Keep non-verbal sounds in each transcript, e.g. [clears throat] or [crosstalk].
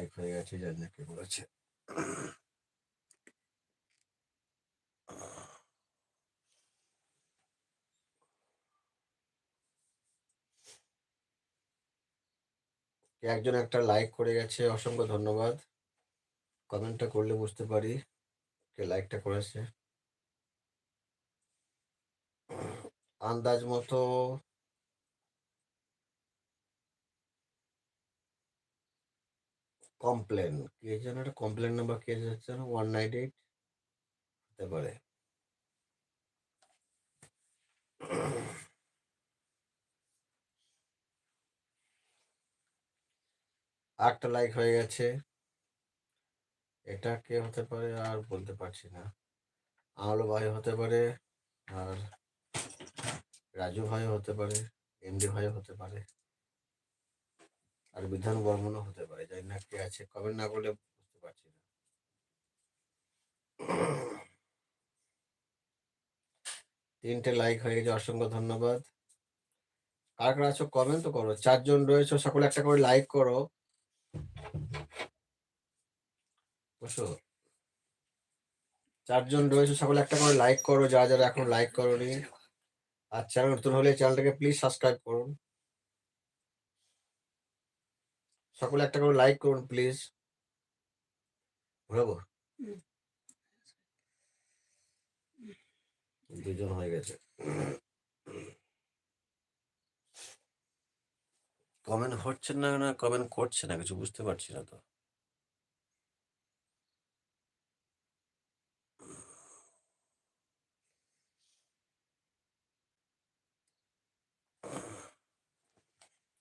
Like হয়ে গেছে জানি না কে বলেছে একজন একটা লাইক করে গেছে, অসংখ্য ধন্যবাদ। কমেন্টটা করলে বুঝতে পারি কে লাইকটা করেছে। আন্দাজ মতো কমপ্লেন কে যেন একটা কমপ্লেন নাম্বার কে যাচ্ছে না ওয়ান নাইট এইট হতে পারে। আটটা লাইক হয়ে গেছে। এটা কে হতে পারে আর বলতে পারছি না। আলো ভাই হতে পারে আর রাজু ভাই হতে পারে এমডি ভাই হতে পারে। আর বিধান বর্মনও হতে পারে জানি না কে আছে কমেন্ট না করলে বুঝতে পারছি না। তিনটে লাইক হয়ে গেছে, অসংখ্য ধন্যবাদ। কার কার আছো কমেন্ট তো করো, চারজন রয়েছে, সকলে একটা করে লাইক করো। বসো। চারজন রয়েছে, সকলে একটা করে লাইক করো, যারা যারা এখন লাইক করো নি আর চ্যানেল নতুন হলে চ্যানেলটাকে প্লিজ সাবস্ক্রাইব করুন। সকলে একটা করে লাইক করুন প্লিজ ঘুরাবো দুজন হয়ে গেছে। কমেন্ট হচ্ছে না না কমেন্ট করছে না কিছু বুঝতে পারছি না তো।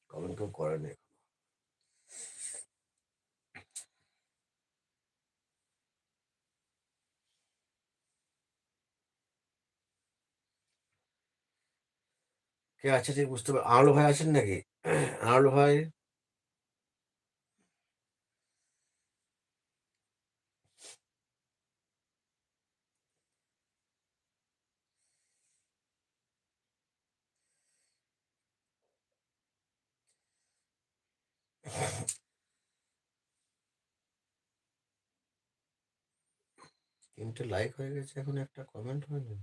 কমেন্ট কেউ করেনি। কে আছে ঠিক বুঝতে পার আলো ভাই আছেন নাকি? আলো ভাই? তিনটে লাইক হয়ে গেছে, এখন একটা কমেন্ট হয়নি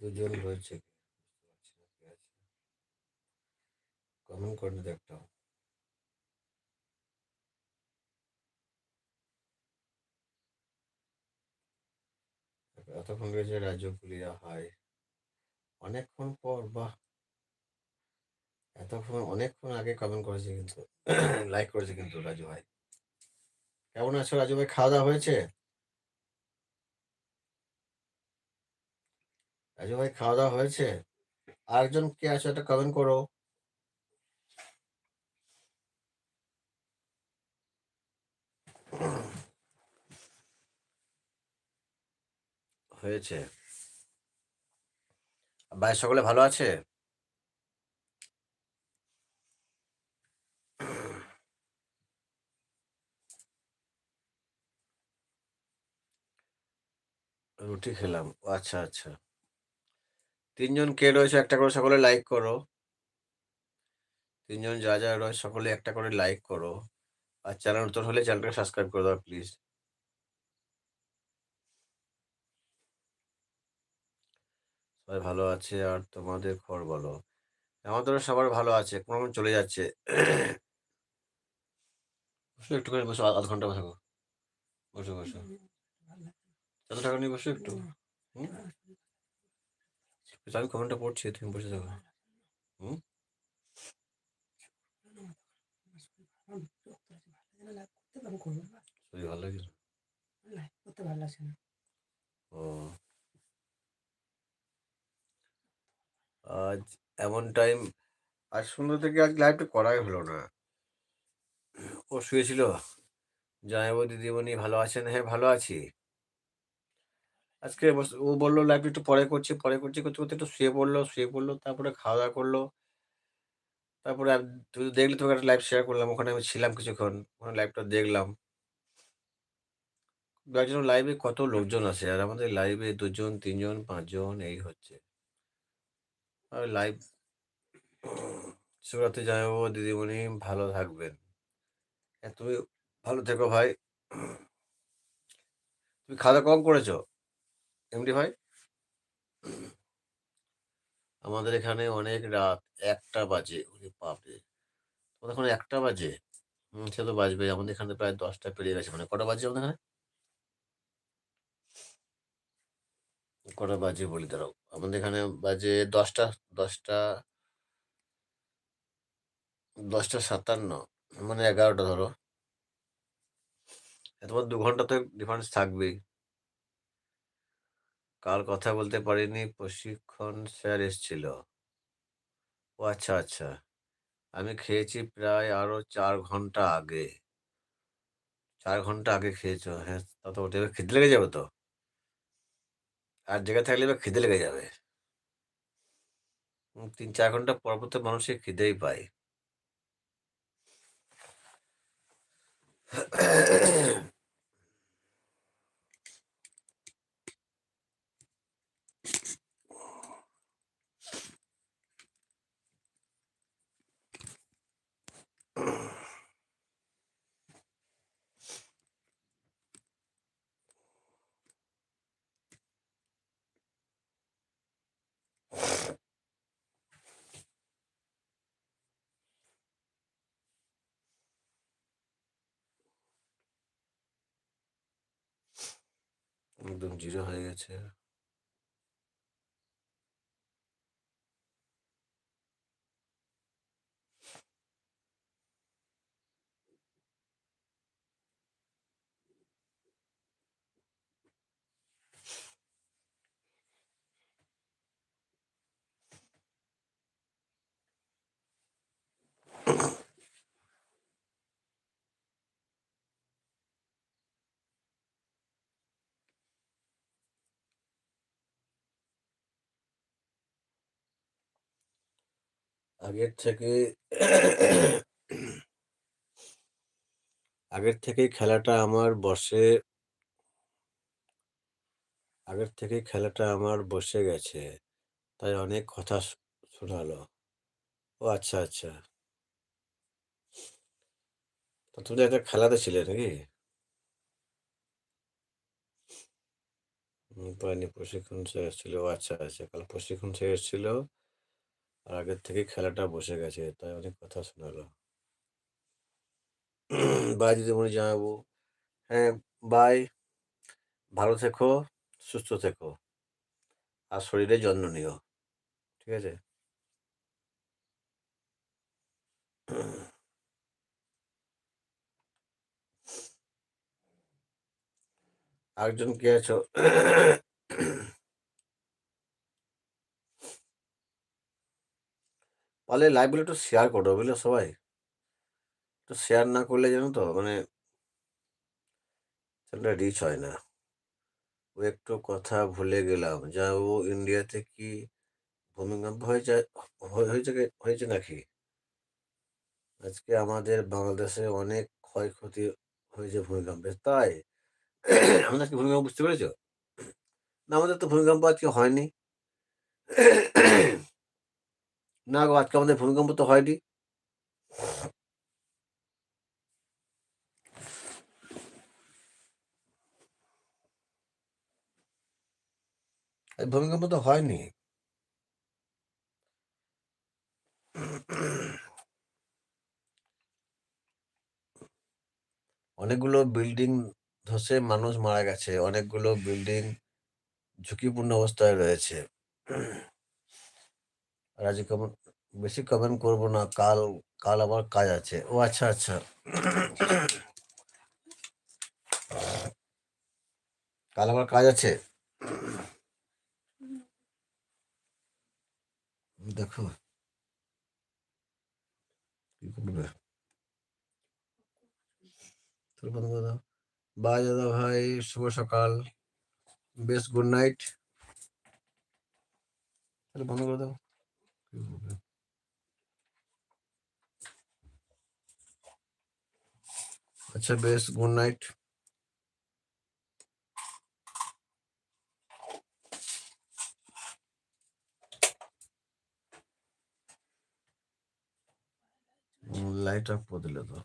দুজন রয়েছে করে এতক্ষণ রয়েছে রাজ্য পুলিয়া হাই। অনেকক্ষণ পর, বাহ। এতক্ষণ, অনেকক্ষণ আগে কমেন্ট করেছে কিন্তু [coughs] লাইক করেছে কিন্তু রাজু ভাই কেমন আছো রাজু ভাই? খাওয়া দাওয়া হয়েছে? রাজু ভাই, খাওয়া দাওয়া হয়েছে? আরেকজন কে আছো একটা কমেন্ট করো। হয়েছে। ভাই, সকলে ভালো আছে? রুটি খেলাম। আচ্ছা আচ্ছা। তিনজন কে রয়েছে একটা করে সকলে লাইক করো। তিনজন যা যা রয়েছে সকলে একটা করে লাইক করো। আর চ্যানেল নতুন হলে চ্যানেলটাকে সাবস্ক্রাইব করে দাও প্লিজ সবাই ভালো আছে আর তোমাদের খবর বলো? আমাদেরও সবার ভালো আছে, কোনো চলে যাচ্ছে। বসো একটুখানি, বসো আধ ঘণ্টা বসো বসো বসো। এত টাকা নিয়ে বসো একটু? হুম। আমি কমেন্টটা পড়ছি তুমি বসে থাকো হুম? শরীর ভালো লাগে করতে ভালো লাগছে না ও। আজ এমন টাইম আজ সন্ধ্যা থেকে আজ লাইভটা করাই হলো না। ও শুয়েছিল। জানাব দিদিমণি ভালো আছেন? হ্যাঁ ভালো আছি। আজকে ও বলল লাইভ একটু পরে করছি পরে করছি করতে করতে একটু শুয়ে পড়ল শুয়ে পড়ল, তারপরে খাওয়া দাওয়া করল। তারপরে তুমি দেখলে তোমাকে একটা লাইভ শেয়ার করলাম, ওখানে আমি ছিলাম কিছুক্ষণ, ওখানে লাইভটা দেখলাম। একজন লাইভে কত লোকজন আছে, আর আমাদের লাইভে দুজন, তিনজন, পাঁচজন, এই হচ্ছে। আর লাইভ শুভরাত্রি জানাব, দিদিমণি, ভালো থাকবেন। হ্যাঁ তুমি ভালো থেকো ভাই। তুমি খাওয়া দাওয়া কম করেছ? এমডি ভাই? আমাদের এখানে অনেক রাত একটা বাজে, ওরে বাপরে। তোমাদের এখন একটা বাজে? হুম, সে তো বাজবে আমাদের এখানে প্রায় দশটা পেরিয়ে গেছে। মানে কটা বাজে আমাদের এখানে? কটা বাজে বলি, দাঁড়াও। আমাদের এখানে বাজে দশটা দশটা দশটা সাতান্ন। মানে এগারোটা, ধরো। তোমার দু ঘণ্টা তো ডিফারেন্স থাকবেই। কাল কথা বলতে পারিনি, প্রশিক্ষণ স্যার এসেছিল। ও আচ্ছা আচ্ছা। আমি খেয়েছি প্রায় আরও চার ঘণ্টা আগে। চার ঘণ্টা আগে খেয়েছো? হ্যাঁ তা তো ওটা খিদে লেগে যাবে তো। আর জায়গায় থাকলে এবার খিদে লেগে যাবে। তিন চার ঘণ্টা পর পর তো মানুষের খিদেই পায়। একদম জিরো হয়ে গেছে আগের থেকে আগের থেকেই খেলাটা আমার বসে আগের থেকেই খেলাটা আমার বসে গেছে। তাই অনেক কথা শোনালো। ও আচ্ছা আচ্ছা। তো তুমি একটা খেলাতে ছিলে নাকি? পাইনি প্রশিক্ষণ এসেছিল ও আচ্ছা আচ্ছা। কাল প্রশিক্ষণ স্যার এসেছিল আর আগের থেকেই খেলাটা বসে গেছে, তাই অনেক কথা শোনালো। বাই দিদিমণি জানাব। হ্যাঁ বাই। ভালো থেকো, সুস্থ থেকো। আর শরীরে যত্ন নিও, ঠিক আছে? আরেকজন কে আছো? পারলে লাইভগুলো একটু শেয়ার করো, বুঝলে সবাই? একটু শেয়ার না করলে জানো তো মানে চ্যানেলটা রিচ হয় না। ও একটু কথা ভুলে গেলাম, যা ও ইন্ডিয়াতে কি ভূমিকম্প হয়ে- হয়েছে হয়েছে নাকি? আজকে আমাদের বাংলাদেশে অনেক ক্ষয়ক্ষতি হয়েছে ভূমিকম্পে, তাই [clears throat] আমাদের কি ভূমিকম্প বুঝতে পেরেছ? না, আমাদের তো ভূমিকম্প আজকে হয়নি। [clears throat] না গো, আজকে আমাদের ভূমিকম্প তো হয়নি। ভূমিকম্প তো হয়নি। অনেকগুলো বিল্ডিং ধসে মানুষ মারা গেছে, অনেকগুলো বিল্ডিং ঝুঁকিপূর্ণ অবস্থায় রয়েছে। আর আজকে কমেন্ট বেশি কমেন্ট করব না, কাল কাল আবার কাজ আছে। ও আচ্ছা আচ্ছা। কাল আবার কাজ আছে? দেখো। কি করবে? বাই দাদা ভাই, শুভ সকাল। বেশ গুড নাইট তাহলে বন্ধ করে দাও কি করবে? আচ্ছা বেশ গুড নাইট লাইট অফ করে দিলে তো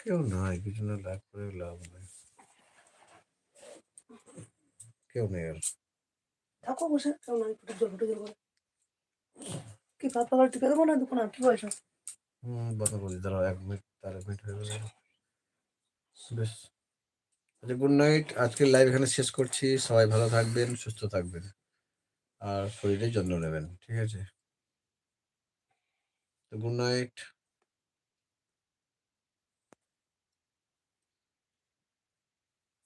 কেউ নাই কিছু না লাইভ করে লাভ নাই। কেউ নেই আর। থাকো বসে কেউ নাই ফুটে জল ফুটে কি ভাত টিপে দেবো না দুপুর কি বলছো? হুম দাঁড়াও এক মিনিট তার এক মিনিট হয়ে গেল। বেশ। আচ্ছা গুড নাইট আজকের লাইভ এখানে শেষ করছি। সবাই ভালো থাকবেন সুস্থ থাকবেন। আর শরীরের যত্ন নেবেন ঠিক আছে? তো গুড নাইট